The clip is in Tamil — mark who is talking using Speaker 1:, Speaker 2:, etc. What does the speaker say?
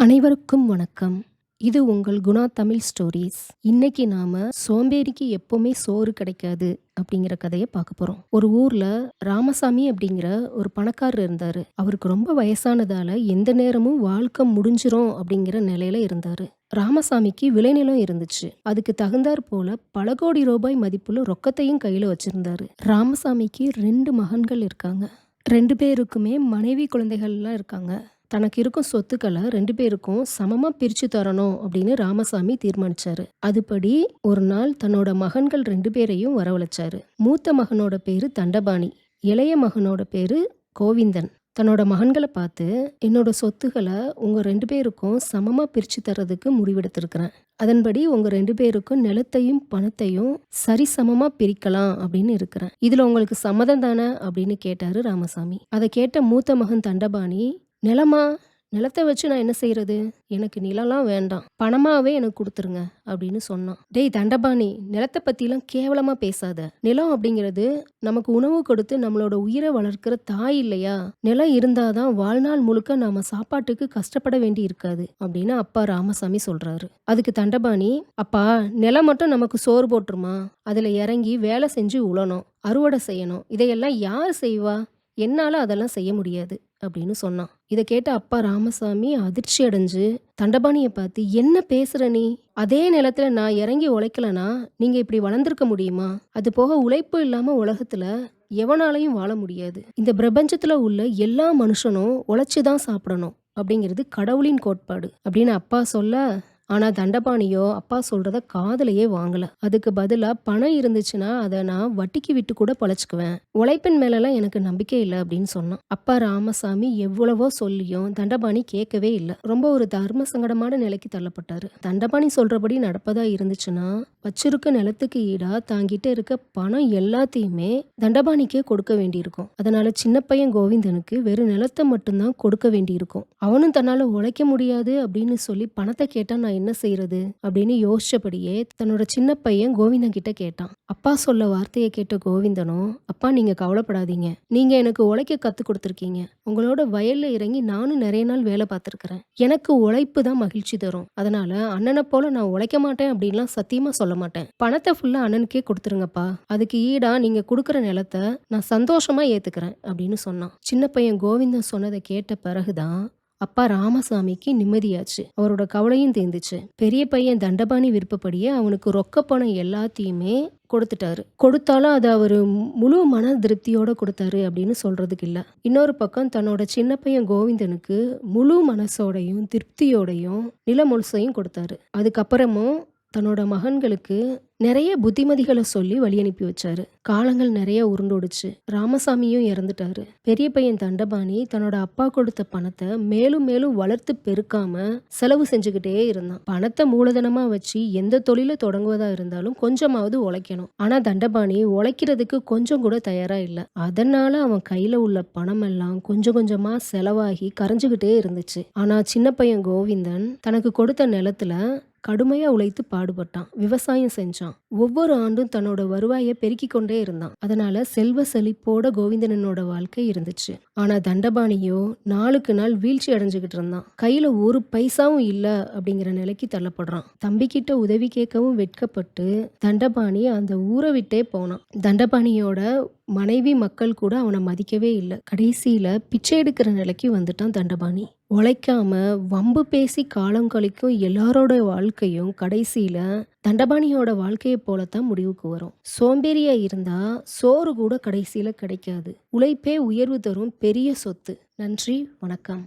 Speaker 1: அனைவருக்கும் வணக்கம். இது உங்கள் குணா தமிழ் ஸ்டோரிஸ் இன்னைக்கு நாம சோம்பேறிக்கு எப்பவுமே சோறு கிடைக்காது அப்படிங்கிற கதையை பார்க்க போறோம். ஒரு ஊர்ல ராமசாமி அப்படிங்கிற ஒரு பணக்காரர் இருந்தாரு. அவருக்கு ரொம்ப வயசானதால எந்த நேரமும் வாழ்க்கை முடிஞ்சிரும் அப்படிங்கிற நிலையில இருந்தாரு. ராமசாமிக்கு விளைநிலம் இருந்துச்சு. அதுக்கு தகுந்தாற் போல பல கோடி ரூபாய் மதிப்புள்ள ரொக்கத்தையும் கையில வச்சிருந்தாரு. ராமசாமிக்கு ரெண்டு மகன்கள் இருக்காங்க. ரெண்டு பேருக்குமே மனைவி குழந்தைகள்லாம் இருக்காங்க. தனக்கு இருக்கும் சொத்துக்களை ரெண்டு பேருக்கும் சமமா பிரிச்சு தரணும் அப்படின்னு ராமசாமி தீர்மானிச்சாரு. அதுபடி ஒரு நாள் தன்னோட மகன்கள் ரெண்டு பேரையும் வரவழைச்சாரு. மூத்த மகனோட பேரு தண்டபாணி இளைய மகனோட பேரு கோவிந்தன். தன்னோட மகன்களை பார்த்து என்னோட சொத்துக்களை உங்கள் ரெண்டு பேருக்கும் சமமாக பிரித்து தர்றதுக்கு முடிவெடுத்திருக்கிறேன். அதன்படி உங்கள் ரெண்டு பேருக்கும் நிலத்தையும் பணத்தையும் சரிசமமாக பிரிக்கலாம் அப்படின்னு இருக்கிறேன். இதில் உங்களுக்கு சம்மதம் தானே? அப்படின்னு கேட்டாரு ராமசாமி. அதை கேட்ட மூத்த மகன் தண்டபாணி நிலமா? நிலத்தை வச்சு நான் என்ன செய்யறது எனக்கு நிலம்லாம் வேண்டாம். பணமாவே எனக்கு கொடுத்துருங்க அப்படின்னு சொன்னான். டேய் தண்டபாணி நிலத்தை பத்திலாம் கேவலமா பேசாத. நிலம் அப்படிங்கிறது நமக்கு உணவு கொடுத்து நம்மளோட உயிரை வளர்க்கிற தாய் இல்லையா? நிலம் இருந்தாதான் வாழ்நாள் முழுக்க நாம சாப்பாட்டுக்கு கஷ்டப்பட வேண்டி இருக்காது அப்படின்னு அப்பா ராமசாமி சொல்றாரு. அதுக்கு தண்டபாணி அப்பா நிலம் மட்டும் நமக்கு சோறு போட்டுருமா? அதுல இறங்கி வேலை செஞ்சு உழணும் அறுவடை செய்யணும். இதையெல்லாம் யார் செய்வா? என்னால அதெல்லாம் செய்ய முடியாது. அப்படின்னு சொன்னான். இதை கேட்ட அப்பா ராமசாமி அதிர்ச்சி அடைஞ்சு தண்டபாணியை பார்த்து என்ன பேசுற நீ? அதே நிலத்துல நான் இறங்கி உழைக்கலனா நீங்க இப்படி வளர்ந்துருக்க முடியுமா? அது போக உழைப்பு இல்லாம உலகத்துல எவனாலையும் வாழ முடியாது. இந்த பிரபஞ்சத்துல உள்ள எல்லா மனுஷனும் உழைச்சுதான் சாப்பிடணும். அப்படிங்கிறது கடவுளின் கோட்பாடு அப்படின்னு அப்பா சொல்ல ஆனா தண்டபாணியோ அப்பா சொல்றத காதலையே வாங்கல. அதுக்கு பதிலா பணம் இருந்துச்சுன்னா அதை நான் வட்டிக்கு விட்டு கூட பொழைச்சுக்குவேன். உழைப்பின் மேலெல்லாம் எனக்கு நம்பிக்கை இல்லை அப்படின்னு சொன்னான். அப்பா ராமசாமி எவ்வளவோ சொல்லியும் தண்டபாணி கேட்கவே இல்லை. ரொம்ப ஒரு தர்ம சங்கடமான நிலைக்கு தள்ளப்பட்டாரு. தண்டபாணி சொல்றபடி நடப்பதா இருந்துச்சுன்னா வச்சிருக்க நிலத்துக்கு ஈடா தாங்கிட்ட இருக்க பணம் எல்லாத்தையுமே தண்டபாணிக்கே கொடுக்க வேண்டியிருக்கும். அதனால சின்ன பையன் கோவிந்தனுக்கு வெறும் நிலத்தை மட்டும்தான் கொடுக்க வேண்டியிருக்கும். அவனும் தன்னால உழைக்க முடியாது அப்படின்னு சொல்லி பணத்தை கேட்டா நான் என்ன செய்யறது அப்படின்னு யோசிச்சபடியே தன்னோட சின்ன பையன் கோவிந்தன் கிட்ட கேட்டான். அப்பா சொல்ல வார்த்தையை கேட்ட கோவிந்தனும் அப்பா நீங்க கவலைப்படாதீங்க. நீங்க எனக்கு உழைக்க கத்து கொடுத்துருக்கீங்க. உங்களோட வயல்ல இறங்கி நானும் நிறைய நாள் வேலை பார்த்துருக்கிறேன். எனக்கு உழைப்பு தான் மகிழ்ச்சி தரும். அதனால அண்ணனை போல நான் உழைக்க மாட்டேன் அப்படின்லாம் சத்தியமா சொல்ல மாட்டேன். பணத்தை ஃபுல்லா அண்ணனுக்கே கொடுத்துருங்கப்பா. அதுக்கு ஈடா நீங்க கொடுக்குற நிலத்தை நான் சந்தோஷமா ஏத்துக்கிறேன் அப்படின்னு சொன்னான். சின்ன பையன் கோவிந்தன் சொன்னதை கேட்ட பிறகுதான் அப்பா ராமசாமிக்கு நிம்மதியாச்சு. அவரோட கவலையும் தீர்ந்துச்சு. பெரிய பையன் தண்டபாணி விருப்பப்படியே அவனுக்கு ரொக்க பணம் எல்லாத்தையுமே கொடுத்துட்டாரு. கொடுத்தாலும் அதை அவர் முழு மன திருப்தியோட கொடுத்தாரு அப்படின்னு சொல்றதுக்கு இல்லை. இன்னொரு பக்கம் தன்னோட சின்ன பையன் கோவிந்தனுக்கு முழு மனசோடையும் திருப்தியோடையும் நிலமுழுசையும் கொடுத்தாரு. அதுக்கப்புறமும் தன்னோட மகன்களுக்கு நிறைய புத்திமதிகளை சொல்லி வழி அனுப்பி வச்சாரு. காலங்கள் நிறைய உருண்டோடுச்சு. ராமசாமியும் இறந்துட்டாரு. பெரிய பையன் தண்டபாணி தன்னோட அப்பா கொடுத்த பணத்தை மேலும் மேலும் வளர்த்து பெருக்காம செலவு செஞ்சுக்கிட்டே இருந்தான். பணத்தை மூலதனமா வச்சு எந்த தொழில தொடங்குவதா இருந்தாலும் கொஞ்சமாவது உழைக்கணும். ஆனா தண்டபாணி உழைக்கிறதுக்கு கொஞ்சம் கூட தயாரா இல்லை. அதனால அவன் கையில உள்ள பணம் எல்லாம் கொஞ்சம் கொஞ்சமா செலவாகி கரைஞ்சுகிட்டே இருந்துச்சு. ஆனா சின்ன பையன் கோவிந்தன் தனக்கு கொடுத்த நிலத்துல கடுமையாக உழைத்து பாடுபட்டான். விவசாயம் செஞ்சான். ஒவ்வொரு ஆண்டும் தன்னோட வருவாயை பெருக்கி கொண்டே இருந்தான். அதனால செல்வ செழிப்போட கோவிந்தனனோட வாழ்க்கை இருந்துச்சு. ஆனா தண்டபாணியோ நாளுக்கு நாள் வீழ்ச்சி அடைஞ்சுக்கிட்டு இருந்தான். கையில ஒரு பைசாவும் இல்ல அப்படிங்கிற நிலைக்கு தள்ளப்படுறான். தம்பி கிட்ட உதவி கேட்கவும் வெட்கப்பட்டு தண்டபாணி அந்த ஊரை விட்டே போனான். தண்டபாணியோட மனைவி மக்கள் கூட அவனை மதிக்கவே இல்லை. கடைசியில பிச்சை எடுக்கிற நிலைக்கு வந்துட்டான் தண்டபாணி. உழைக்காம வம்பு பேசி காலம் கழிக்கும் எல்லாரோட வாழ்க்கையும் கடைசியில தண்டபாணியோட வாழ்க்கையை போலத்தான் முடிவுக்கு வரும். சோம்பேறியா இருந்தா சோறு கூட கடைசியில கிடைக்காது. உழைப்பே உயர்வு தரும் பெரிய சொத்து. நன்றி வணக்கம்.